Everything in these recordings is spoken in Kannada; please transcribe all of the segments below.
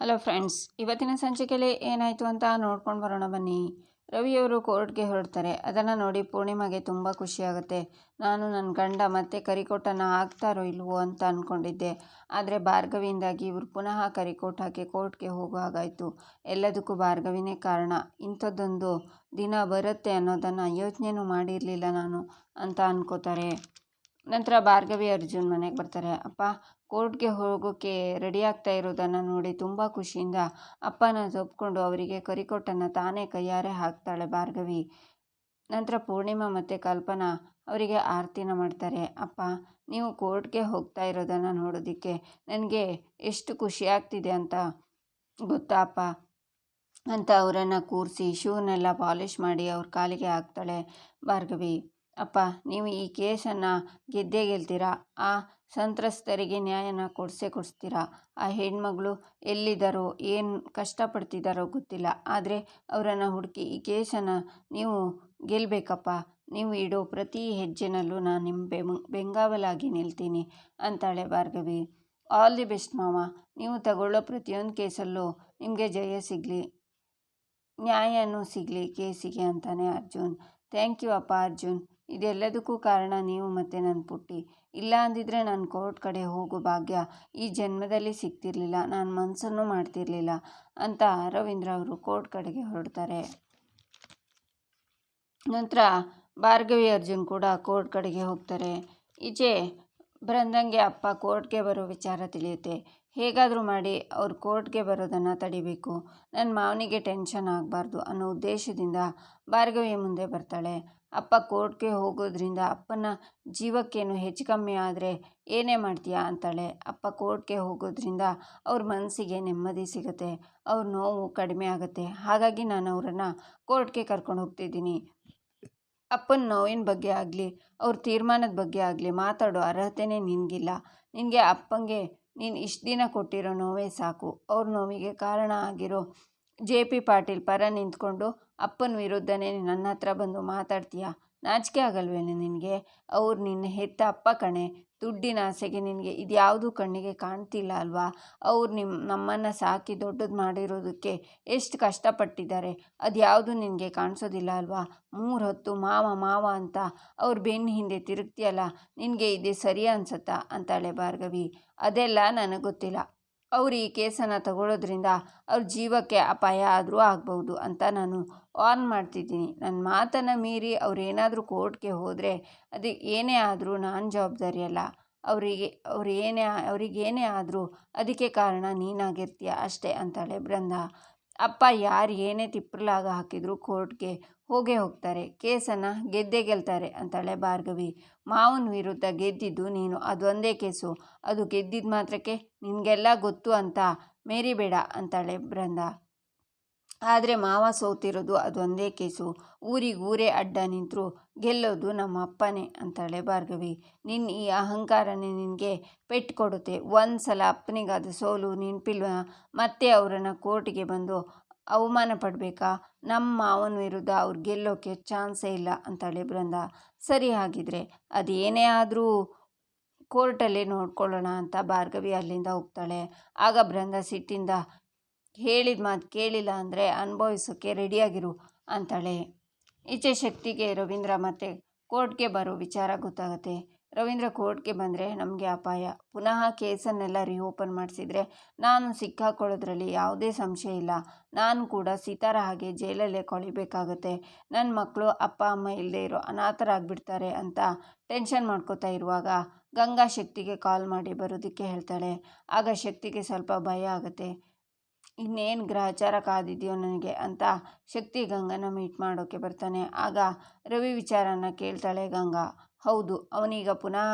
ಹಲೋ ಫ್ರೆಂಡ್ಸ್, ಇವತ್ತಿನ ಸಂಚಿಕೆಯಲ್ಲಿ ಏನಾಯಿತು ಅಂತ ನೋಡ್ಕೊಂಡು ಬರೋಣ ಬನ್ನಿ. ರವಿಯವರು ಕೋರ್ಟ್ಗೆ ಹೊರಡ್ತಾರೆ. ಅದನ್ನು ನೋಡಿ ಪೂರ್ಣಿಮಾಗೆ ತುಂಬ ಖುಷಿಯಾಗುತ್ತೆ ನಾನು ನನ್ನ ಗಂಡ ಮತ್ತೆ ಕರಿಕೋಟನ್ನು ಹಾಕ್ತಾರೋ ಇಲ್ವೋ ಅಂತ ಅಂದ್ಕೊಂಡಿದ್ದೆ ಆದರೆ ಭಾರ್ಗವಿಯಿಂದಾಗಿ ಇವರು ಪುನಃ ಕರಿಕೋಟ್ ಹಾಕಿ ಕೋರ್ಟ್ಗೆ ಹೋಗೋ ಹಾಗಾಯಿತು. ಎಲ್ಲದಕ್ಕೂ ಭಾರ್ಗವಿನೇ ಕಾರಣ. ಇಂಥದ್ದೊಂದು ದಿನ ಬರುತ್ತೆ ಅನ್ನೋದನ್ನು ಯೋಚನೆನೂ ಮಾಡಿರಲಿಲ್ಲ ನಾನು ಅಂತ ಅನ್ಕೋತಾರೆ. ನಂತರ ಭಾರ್ಗವಿ ಅರ್ಜುನ್ ಮನೆಗೆ ಬರ್ತಾರೆ. ಅಪ್ಪ, ಕೋರ್ಟ್ಗೆ ಹೋಗೋಕ್ಕೆ ರೆಡಿ ಆಗ್ತಾ ಇರೋದನ್ನು ನೋಡಿ ತುಂಬ ಖುಷಿಯಿಂದ ಅಪ್ಪನ ಒಪ್ಕೊಂಡು ಅವರಿಗೆ ಕರಿಕೊಟ್ಟನ್ನು ತಾನೇ ಕೈಯಾರೆ ಹಾಕ್ತಾಳೆ ಭಾರ್ಗವಿ. ನಂತರ ಪೂರ್ಣಿಮಾ ಮತ್ತು ಕಲ್ಪನಾ ಅವರಿಗೆ ಆರತಿನ ಮಾಡ್ತಾರೆ. ಅಪ್ಪ, ನೀವು ಕೋರ್ಟ್ಗೆ ಹೋಗ್ತಾ ಇರೋದನ್ನು ನೋಡೋದಕ್ಕೆ ನನಗೆ ಎಷ್ಟು ಖುಷಿ ಆಗ್ತಿದೆ ಅಂತ ಗೊತ್ತಾ ಅಪ್ಪ? ಅಂತ ಅವರನ್ನು ಕೂರಿಸಿ, ಶೂನೆಲ್ಲ ಪಾಲಿಷ್ ಮಾಡಿ ಅವ್ರ ಕಾಲಿಗೆ ಹಾಕ್ತಾಳೆ ಭಾರ್ಗವಿ. ಅಪ್ಪ, ನೀವು ಈ ಕೇಸನ್ನು ಗೆದ್ದೇ ಗೆಲ್ತೀರಾ? ಆ ಸಂತ್ರಸ್ತರಿಗೆ ನ್ಯಾಯನ ಕೊಡಿಸೇ ಕೊಡಿಸ್ತೀರಾ? ಆ ಹೆಣ್ಮಗಳು ಎಲ್ಲಿದ್ದಾರೋ, ಏನು ಕಷ್ಟಪಡ್ತಿದ್ದಾರೋ ಗೊತ್ತಿಲ್ಲ. ಆದರೆ ಅವರನ್ನು ಹುಡುಕಿ ಈ ಕೇಸನ್ನು ನೀವು ಗೆಲ್ಲಬೇಕಪ್ಪ ನೀವು ಇಡೋ ಪ್ರತಿ ಹೆಜ್ಜೆನಲ್ಲೂ ನಾನು ನಿಮ್ಮ ಬೆಂಗಾವಲಾಗಿ ನಿಲ್ತೀನಿ ಅಂತಾಳೆ ಭಾರ್ಗವಿ. ಆಲ್ ದಿ ಬೆಸ್ಟ್ ಮಾವ. ನೀವು ತಗೊಳ್ಳೋ ಪ್ರತಿಯೊಂದು ಕೇಸಲ್ಲೂ ನಿಮಗೆ ಜಯ ಸಿಗಲಿ. ನ್ಯಾಯನೂ ಸಿಗಲಿ ಕೇಸಿಗೆ ಅಂತಾನೆ ಅರ್ಜುನ್. ಥ್ಯಾಂಕ್ ಯು ಅಪ್ಪ ಅರ್ಜುನ್. ಇದೆಲ್ಲದಕ್ಕೂ ಕಾರಣ ನೀವು ಮತ್ತೆ ನನ್ನ ಪುಟ್ಟಿ. ಇಲ್ಲ ಅಂದಿದ್ರೆ ನಾನು ಕೋರ್ಟ್ ಕಡೆ ಹೋಗೋ ಭಾಗ್ಯ ಈ ಜನ್ಮದಲ್ಲಿ ಸಿಗ್ತಿರ್ಲಿಲ್ಲ. ನಾನು ಮನಸ್ಸನ್ನು ಮಾಡ್ತಿರ್ಲಿಲ್ಲ ಅಂತ ರವೀಂದ್ರ ಅವರು ಕೋರ್ಟ್ ಕಡೆಗೆ ಹೊರಡ್ತಾರೆ. ನಂತರ ಭಾರ್ಗವಿ ಅರ್ಜುನ್ ಕೂಡ ಕೋರ್ಟ್ ಕಡೆಗೆ ಹೋಗ್ತಾರೆ. ಈಚೆ ಬೃಂದಂಗೆ ಅಪ್ಪ ಕೋರ್ಟ್ಗೆ ಬರೋ ವಿಚಾರ ತಿಳಿಯುತ್ತೆ. ಹೇಗಾದರೂ ಮಾಡಿ ಅವ್ರು ಕೋರ್ಟ್ಗೆ ಬರೋದನ್ನು ತಡಿಬೇಕು. ನನ್ನ ಮಾವನಿಗೆ ಟೆನ್ಷನ್ ಆಗಬಾರ್ದು ಅನ್ನೋ ಉದ್ದೇಶದಿಂದ ಭಾರ್ಗವಿ ಮುಂದೆ ಬರ್ತಾಳೆ. ಅಪ್ಪ ಕೋರ್ಟ್ಗೆ ಹೋಗೋದ್ರಿಂದ ಅಪ್ಪನ ಜೀವಕ್ಕೇನು ಹೆಚ್ಚು ಕಮ್ಮಿ ಆದರೆ ಏನೇ ಮಾಡ್ತೀಯಾ ಅಂತಾಳೆ. ಅಪ್ಪ ಕೋರ್ಟ್ಗೆ ಹೋಗೋದ್ರಿಂದ ಅವ್ರ ಮನಸ್ಸಿಗೆ ನೆಮ್ಮದಿ ಸಿಗುತ್ತೆ, ಅವ್ರ ನೋವು ಕಡಿಮೆ ಆಗುತ್ತೆ. ಹಾಗಾಗಿ ನಾನು ಅವರನ್ನು ಕೋರ್ಟ್ಗೆ ಕರ್ಕೊಂಡು ಹೋಗ್ತಿದ್ದೀನಿ. ಅಪ್ಪನ ನೋವಿನ ಬಗ್ಗೆ ಆಗಲಿ, ಅವ್ರ ತೀರ್ಮಾನದ ಬಗ್ಗೆ ಆಗಲಿ ಮಾತಾಡೋ ಅರ್ಹತೆನೇ ನಿನಗಿಲ್ಲ. ನಿನಗೆ ಅಪ್ಪಂಗೆ ನೀನು ಇಷ್ಟು ದಿನ ಕೊಟ್ಟಿರೋ ನೋವೇ ಸಾಕು. ಅವ್ರ ನೋವಿಗೆ ಕಾರಣ ಆಗಿರೋ ಜೆ ಪಿ ಪಾಟೀಲ್ ಪರ ನಿಂತ್ಕೊಂಡು ಅಪ್ಪನ ವಿರುದ್ಧನೇ ನನ್ನ ಹತ್ರ ಬಂದು ಮಾತಾಡ್ತೀಯ? ನಾಚಿಕೆ ಆಗಲ್ವೇನೆ ನಿನಗೆ? ಅವ್ರು ನಿನ್ನ ಹೆತ್ತ ಅಪ್ಪ ಕಣೆ, ದುಡ್ಡಿನ ಆಸೆಗೆ ನಿನಗೆ ಇದ್ಯಾವುದೂ ಕಣ್ಣಿಗೆ ಕಾಣ್ತಿಲ್ಲ ಅಲ್ವಾ? ಅವ್ರು ನಿಮ್ಮ ನಮ್ಮನ್ನು ಸಾಕಿ ದೊಡ್ಡದು ಮಾಡಿರೋದಕ್ಕೆ ಎಷ್ಟು ಕಷ್ಟಪಟ್ಟಿದ್ದಾರೆ. ಅದ್ಯಾವುದು ನಿನಗೆ ಕಾಣಿಸೋದಿಲ್ಲ ಅಲ್ವಾ? ಮೂರು ಹೊತ್ತು ಮಾವ ಮಾವ ಅಂತ ಅವ್ರ ಬೆನ್ನ ಹಿಂದೆ ತಿರುಗ್ತಿಯಲ್ಲ, ನಿನಗೆ ಇದೆ ಸರಿ ಅನ್ಸತ್ತಾ? ಅಂತಾಳೆ ಭಾರ್ಗವಿ. ಅದೆಲ್ಲ ನನಗೆ ಗೊತ್ತಿಲ್ಲ. ಅವ್ರು ಈ ಕೇಸನ್ನು ತಗೊಳ್ಳೋದ್ರಿಂದ ಅವ್ರ ಜೀವಕ್ಕೆ ಅಪಾಯ ಆದರೂ ಆಗ್ಬೋದು ಅಂತ ನಾನು ವಾರ್ನ್ ಮಾಡ್ತಿದ್ದೀನಿ. ನನ್ನ ಮಾತನ್ನು ಮೀರಿ ಅವ್ರೇನಾದರೂ ಕೋರ್ಟ್ಗೆ ಹೋದರೆ ಅದು ಏನೇ ಆದರೂ ನಾನು ಜವಾಬ್ದಾರಿ ಅಲ್ಲ. ಅವರಿಗೆ, ಅವ್ರು ಏನೇ ಅವರಿಗೇನೇ ಆದರೂ ಅದಕ್ಕೆ ಕಾರಣ ನೀನಾಗಿರ್ತೀಯ ಅಷ್ಟೇ ಅಂತಾಳೆ ಬೃಂದ ಅಪ್ಪ ಯಾರು ಏನೇ ತಿಪ್ಪಲಾಗ ಹಾಕಿದರೂ ಕೋರ್ಟ್ಗೆ ಹೋಗೇ ಹೋಗ್ತಾರೆ, ಕೇಸನ್ನು ಗೆದ್ದೇ ಗೆಲ್ತಾರೆ ಅಂತಾಳೆ ಭಾರ್ಗವಿ. ಮಾವನ ವಿರುದ್ಧ ಗೆದ್ದಿದ್ದು ನೀನು ಅದೊಂದೇ ಕೇಸು. ಅದು ಗೆದ್ದಿದ್ದ ಮಾತ್ರಕ್ಕೆ ನಿನಗೆಲ್ಲ ಗೊತ್ತು ಅಂತ, ಮೇರಿಬೇಡ ಅಂತಾಳೆ ಬೃಂದ ಆದರೆ ಮಾವ ಸೋತಿರೋದು ಅದೊಂದೇ ಕೇಸು. ಊರಿಗೂರೇ ಊರೇ ಅಡ್ಡ ನಿಂತರೂ, ಗೆಲ್ಲೋದು ನಮ್ಮ ಅಪ್ಪನೇ ಅಂತಾಳೆ ಭಾರ್ಗವಿ. ನಿನ್ನ ಈ ಅಹಂಕಾರನೇ ನಿನಗೆ ಪೆಟ್ಟು ಕೊಡುತ್ತೆ. ಒಂದು ಸಲ ಅಪ್ಪನಿಗಾದ ಸೋಲು ನೆನಪಿಲ್ವ ಮತ್ತೆ ಅವರನ್ನು ಕೋರ್ಟಿಗೆ ಬಂದು ಅವಮಾನ ಪಡಬೇಕಾ? ನಮ್ಮ ಮಾವನ ವಿರುದ್ಧ ಅವ್ರು ಗೆಲ್ಲೋಕ್ಕೆ ಚಾನ್ಸೇ ಇಲ್ಲ ಅಂತಾಳೆ ಬೃಂದ. ಸರಿ ಹಾಗಿದ್ರೆ ಅದೇನೇ ಆದರೂ ಕೋರ್ಟಲ್ಲೇ ನೋಡ್ಕೊಳ್ಳೋಣ ಅಂತ ಭಾರ್ಗವಿ ಅಲ್ಲಿಂದ ಹೋಗ್ತಾಳೆ. ಆಗ ಬೃಂದ ಸಿಟ್ಟಿಂದ ಹೇಳಿದ ಮಾತು ಕೇಳಿಲ್ಲ ಅಂದರೆ ಅನುಭವಿಸೋಕ್ಕೆ ರೆಡಿಯಾಗಿರು ಅಂತಾಳೆ. ಇಚ್ಛೆ ಶಕ್ತಿಗೆ ರವೀಂದ್ರ ಮತ್ತು ಕೋರ್ಟ್ಗೆ ಬರೋ ವಿಚಾರ ಗೊತ್ತಾಗುತ್ತೆ. ರವೀಂದ್ರ ಕೋರ್ಟ್ಗೆ ಬಂದರೆ ನಮಗೆ ಅಪಾಯ. ಪುನಃ ಕೇಸನ್ನೆಲ್ಲ ರಿಓಪನ್ ಮಾಡಿಸಿದರೆ ನಾನು ಸಿಕ್ಕಾಕೊಳ್ಳೋದ್ರಲ್ಲಿ ಯಾವುದೇ ಸಂಶಯ ಇಲ್ಲ. ನಾನು ಕೂಡ ಸೀತಾರ ಹಾಗೆ ಜೈಲಲ್ಲೇ ಕೊಳಿಬೇಕಾಗತ್ತೆ. ನನ್ನ ಮಕ್ಕಳು ಅಪ್ಪ, ಅಮ್ಮ ಇಲ್ಲದೆ ಇರೋ ಅನಾಥರಾಗ್ಬಿಡ್ತಾರೆ ಅಂತ ಟೆನ್ಷನ್ ಮಾಡ್ಕೋತಾ ಇರುವಾಗ ಗಂಗಾ ಶಕ್ತಿಗೆ ಕಾಲ್ ಮಾಡಿ ಬರೋದಕ್ಕೆ ಹೇಳ್ತಾಳೆ. ಆಗ ಶಕ್ತಿಗೆ ಸ್ವಲ್ಪ ಭಯ ಆಗುತ್ತೆ. ಇನ್ನೇನು ಗ್ರಹಚಾರ ಕಾದಿದೆಯೋ ನನಗೆ ಅಂತ ಶಕ್ತಿ ಗಂಗನ ಮೀಟ್ ಮಾಡೋಕ್ಕೆ ಬರ್ತಾನೆ. ಆಗ ರವಿ ವಿಚಾರನ ಕೇಳ್ತಾಳೆ ಗಂಗಾ. ಹೌದು, ಅವನೀಗ ಪುನಃ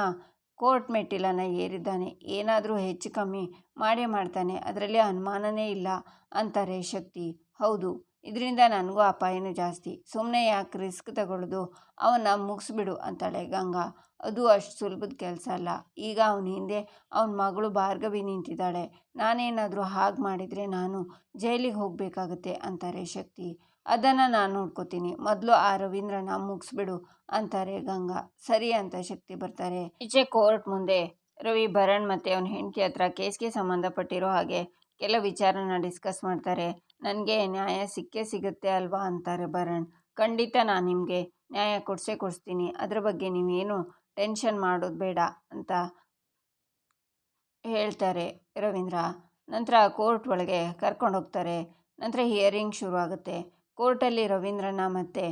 ಕೋರ್ಟ್ ಮೆಟ್ಟಿಲನ್ನು ಏರಿದ್ದಾನೆ. ಏನಾದರೂ ಹೆಚ್ಚು ಕಮ್ಮಿ ಮಾಡೇ ಮಾಡ್ತಾನೆ. ಅದರಲ್ಲಿ ಅನುಮಾನನೇ ಇಲ್ಲ ಅಂತಾರೆ ಶಕ್ತಿ. ಹೌದು, ಇದರಿಂದ ನನಗೂ ಅಪಾಯನೂ ಜಾಸ್ತಿ. ಸುಮ್ಮನೆ ಯಾಕೆ ರಿಸ್ಕ್ ತಗೊಳ್ಳೋದು ಅವನ್ನ ಮುಗಿಸ್ಬಿಡು ಅಂತಾಳೆ ಗಂಗಾ. ಅದು ಅಷ್ಟು ಸುಲಭದ ಕೆಲಸ ಅಲ್ಲ. ಈಗ ಅವನ ಹಿಂದೆ ಅವನ ಮಗಳು ಭಾರ್ಗವಿ ನಿಂತಿದ್ದಾಳೆ. ನಾನೇನಾದರೂ ಹಾಗೆ ಮಾಡಿದರೆ ನಾನು ಜೈಲಿಗೆ ಹೋಗಬೇಕಾಗತ್ತೆ ಅಂತಾರೆ ಶಕ್ತಿ. ಅದನ್ನು ನಾನು ನೋಡ್ಕೋತೀನಿ. ಮೊದಲು ಆ ರವೀಂದ್ರನ ಮುಗಿಸ್ಬಿಡು ಅಂತಾರೆ ಗಂಗಾ. ಸರಿ ಅಂತ ಶಕ್ತಿ ಬರ್ತಾರೆ. ಈಚೆ ಕೋರ್ಟ್ ಮುಂದೆ ರವಿ ಭರಣ್ ಮತ್ತು ಅವನ ಹೆಂಡತಿ ಹತ್ರ ಕೇಸ್ಗೆ ಸಂಬಂಧಪಟ್ಟಿರೋ ಹಾಗೆ ಕೆಲ ವಿಚಾರನ ಡಿಸ್ಕಸ್ ಮಾಡ್ತಾರೆ. ನನಗೆ ನ್ಯಾಯ ಸಿಕ್ಕೇ ಸಿಗುತ್ತೆ ಅಲ್ವಾ ಅಂತಾರೆ ಭರಣ್. ಖಂಡಿತ ನಾನು ನಿಮಗೆ ನ್ಯಾಯ ಕೊಡಿಸೇ ಕೊಡಿಸ್ತೀನಿ. ಅದ್ರ ಬಗ್ಗೆ ನೀವೇನು ಟೆನ್ಷನ್ ಮಾಡೋದು ಬೇಡ ಅಂತ ಹೇಳ್ತಾರೆ ರವೀಂದ್ರ. ನಂತರ ಕೋರ್ಟ್ ಒಳಗೆ ಕರ್ಕೊಂಡು ಹೋಗ್ತಾರೆ. ನಂತರ ಹಿಯರಿಂಗ್ ಶುರು ಆಗುತ್ತೆ ಕೋರ್ಟಲ್ಲಿ ರವೀಂದ್ರನ ಮತ್ತು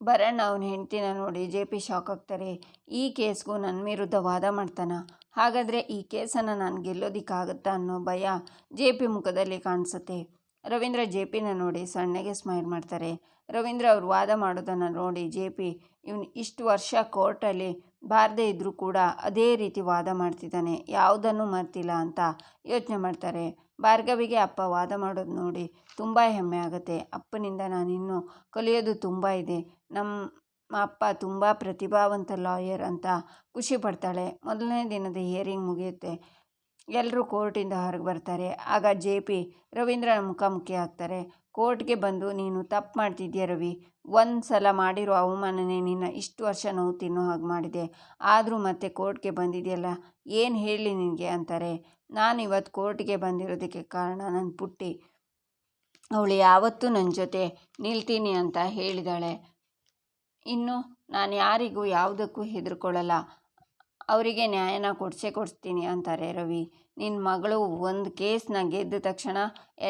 ಬರಣ್ಣ ಅವನ ಹೆಂಡ್ತಿನ ನೋಡಿ ಜೆ ಪಿ ಶಾಕ್ ಆಗ್ತಾರೆ. ಈ ಕೇಸ್ಗೂ ನನ್ನ ವಿರುದ್ಧ ವಾದ ಮಾಡ್ತಾನ? ಹಾಗಾದರೆ ಈ ಕೇಸನ್ನು ನಾನು ಗೆಲ್ಲೋದಕ್ಕಾಗುತ್ತಾ ಅನ್ನೋ ಭಯ ಜೆ ಪಿ ಮುಖದಲ್ಲಿ ಕಾಣಿಸುತ್ತೆ. ರವೀಂದ್ರ ಜೆ ಪಿನ ನೋಡಿ ಸಣ್ಣಗೆ ಸ್ಮೈಲ್ ಮಾಡ್ತಾರೆ. ರವೀಂದ್ರ ಅವರು ವಾದ ಮಾಡೋದನ್ನು ನೋಡಿ ಜೆ ಪಿ ಇವನು ಇಷ್ಟು ವರ್ಷ ಕೋರ್ಟಲ್ಲಿ ಬಾರದೇ ಇದ್ದರೂ ಕೂಡ ಅದೇ ರೀತಿ ವಾದ ಮಾಡ್ತಿದ್ದಾನೆ. ಯಾವುದನ್ನು ಮರ್ತಿಲ್ಲ ಅಂತ ಯೋಚನೆ ಮಾಡ್ತಾರೆ. ಭಾರ್ಗವಿಗೆ ಅಪ್ಪ ವಾದ ಮಾಡೋದು ನೋಡಿ ತುಂಬ ಹೆಮ್ಮೆ ಆಗುತ್ತೆ. ಅಪ್ಪನಿಂದ ನಾನಿನ್ನು ಕಲಿಯೋದು ತುಂಬ ಇದೆ. ನಮ್ಮ ಅಪ್ಪ ತುಂಬ ಪ್ರತಿಭಾವಂತ ಲಾಯರ್ ಅಂತ ಖುಷಿ ಪಡ್ತಾಳೆ. ಮೊದಲನೇ ದಿನದ ಹಿಯರಿಂಗ್ ಮುಗಿಯುತ್ತೆ. ಎಲ್ಲರೂ ಕೋರ್ಟಿಂದ ಹೊರಗೆ ಬರ್ತಾರೆ. ಆಗ ಜೆ ಪಿ ರವೀಂದ್ರ ಮುಖಾಮುಖಿ ಆಗ್ತಾರೆ. ಕೋರ್ಟ್ಗೆ ಬಂದು, ನೀನು ತಪ್ಪು ಮಾಡ್ತಿದ್ಯಾ ರವಿ? ಒಂದು ಸಲ ಮಾಡಿರೋ ಅವಮಾನನೇ ನಿನ್ನ ಇಷ್ಟು ವರ್ಷ ನೋವು ತಿನ್ನೋ ಹಾಗೆ ಮಾಡಿದೆ. ಆದರೂ ಮತ್ತೆ ಕೋರ್ಟ್ಗೆ ಬಂದಿದೆಯಲ್ಲ? ಏನು ಹೇಳಿ ನಿನಗೆ? ಅಂತಾರೆ. ನಾನು ಇವತ್ತು ಕೋರ್ಟ್ಗೆ ಬಂದಿರೋದಕ್ಕೆ ಕಾರಣ ನನ್ನ ಪುಟ್ಟಿ. ಅವಳು ಯಾವತ್ತೂ ನನ್ನ ಜೊತೆ ನಿಲ್ತೀನಿ ಅಂತ ಹೇಳಿದಾಳೆ. ಇನ್ನು ನಾನು ಯಾರಿಗೂ ಯಾವುದಕ್ಕೂ ಹೆದರ್ಕೊಳ್ಳಲ್ಲ. ಅವರಿಗೆ ನ್ಯಾಯನ ಕೊಡಿಸೇ ಕೊಡಿಸ್ತೀನಿ ಅಂತಾರೆ ರವಿ. ನಿನ್ನ ಮಗಳು ಒಂದು ಕೇಸ್ನ ಗೆದ್ದ ತಕ್ಷಣ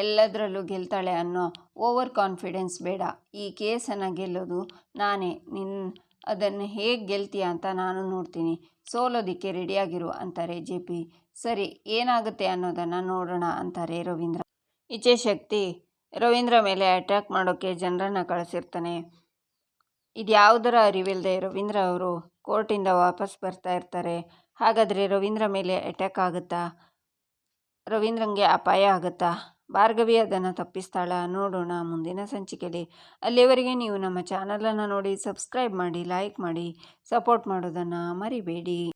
ಎಲ್ಲದರಲ್ಲೂ ಗೆಲ್ತಾಳೆ ಅನ್ನೋ ಓವರ್ ಕಾನ್ಫಿಡೆನ್ಸ್ ಬೇಡ. ಈ ಕೇಸನ್ನು ಗೆಲ್ಲೋದು ನಾನೇ. ನಿನ್ನ ಅದನ್ನು ಹೇಗೆ ಗೆಲ್ತೀಯ ಅಂತ ನಾನು ನೋಡ್ತೀನಿ. ಸೋಲೋದಿಕ್ಕೆ ರೆಡಿಯಾಗಿರು ಅಂತಾರೆ ಜೆ ಪಿ. ಸರಿ, ಏನಾಗುತ್ತೆ ಅನ್ನೋದನ್ನು ನೋಡೋಣ ಅಂತಾರೆ ರವೀಂದ್ರ. ಇಚ್ಛೆ ಶಕ್ತಿ, ರವೀಂದ್ರ ಮೇಲೆ ಅಟ್ಯಾಕ್ ಮಾಡೋಕ್ಕೆ ಜನರನ್ನು ಕಳಿಸಿರ್ತಾನೆ. ಇದು ಯಾವುದರ ಅರಿವಿಲ್ಲದೆ ರವೀಂದ್ರ ಅವರು ಕೋರ್ಟಿಂದ ವಾಪಸ್ ಬರ್ತಾ ಇರ್ತಾರೆ. ಹಾಗಾದರೆ ರವೀಂದ್ರ ಮೇಲೆ ಅಟ್ಯಾಕ್ ಆಗುತ್ತಾ? ರವೀಂದ್ರಂಗೆ ಅಪಾಯ ಆಗುತ್ತಾ? ಭಾರ್ಗವಿ ಅದನ್ನು ತಪ್ಪಿಸ್ತಾಳ? ನೋಡೋಣ ಮುಂದಿನ ಸಂಚಿಕೆಯಲ್ಲಿ ಅಲ್ಲಿವರೆಗೆ ನೀವು ನಮ್ಮ ಚಾನಲನ್ನು ನೋಡಿ ಸಬ್ಸ್ಕ್ರೈಬ್ ಮಾಡಿ ಲೈಕ್ ಮಾಡಿ ಸಪೋರ್ಟ್ ಮಾಡೋದನ್ನು ಮರಿಬೇಡಿ.